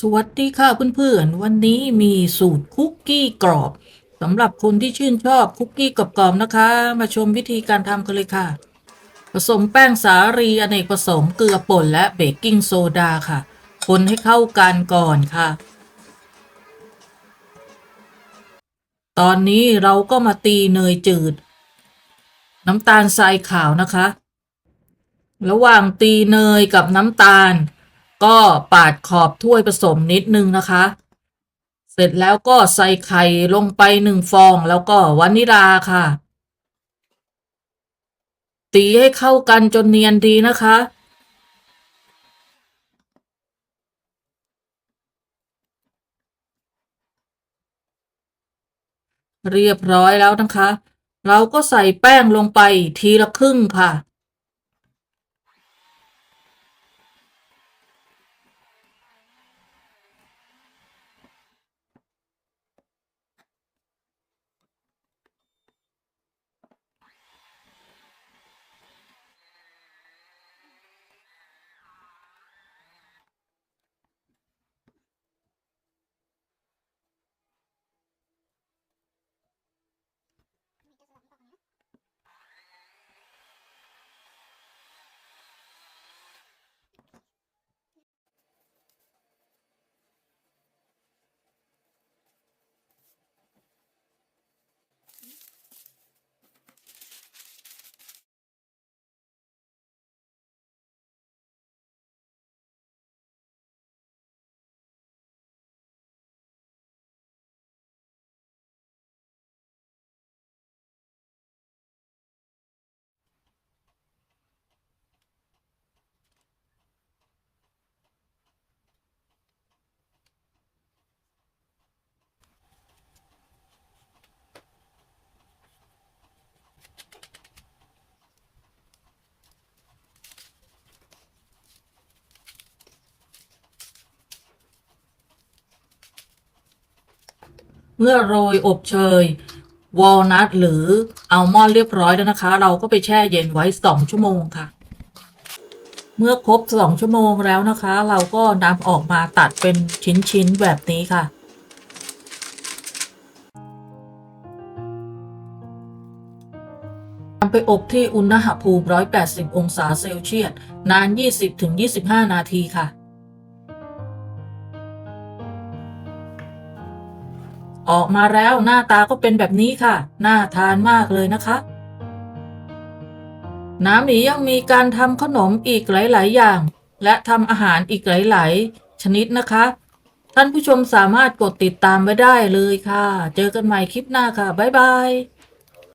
สวัสดีค่ะเพื่อนๆ วันนี้มีสูตรคุกกี้กรอบสำหรับคนที่ชื่นชอบคุกกี้กรอบๆนะคะ มาชมวิธีการทำกันเลยค่ะ ผสมแป้งสาลีอเนกประสงค์เกลือป่นและเบกกิ้งโซดาค่ะ คนให้เข้ากันก่อนค่ะ ตอนนี้เราก็มาตีเนยจืด น้ำตาลทรายขาวนะคะ ระหว่างตีเนยกับน้ำตาล ก็ปาดขอบถ้วยผสมนิดนึงนะคะ เสร็จแล้วก็ใส่ไข่ลงไปหนึ่งฟองแล้วก็วานิลาค่ะ ตีให้เข้ากันจนเนียนดีนะคะ เรียบร้อยแล้วนะคะ เราก็ใส่แป้งลงไปทีละครึ่งค่ะ เมื่อโรยอบเชยวอลนัทหรืออัลมอนด์เรียบร้อยแล้วนะคะ เราก็ไปแช่เย็นไว้สองชั่วโมงค่ะ เมื่อครบสองชั่วโมงแล้วนะคะ เราก็นำออกมาตัดเป็นชิ้นๆแบบนี้ค่ะนำไปอบที่อุณหภูมิ 180 องศาเซลเซียสนาน 20-25 นาทีค่ะ ออกมาแล้วหน้าตาก็เป็นแบบนี้ค่ะ น่าทานมากเลยนะคะ น้ำหนียังมีการทำขนมอีกหลาย ๆ อย่าง และทำอาหารอีกหลาย ๆ ชนิดนะคะ ท่านผู้ชมสามารถกดติดตามไว้ได้เลยค่ะ เจอกันใหม่คลิปหน้าค่ะ บ๊ายบาย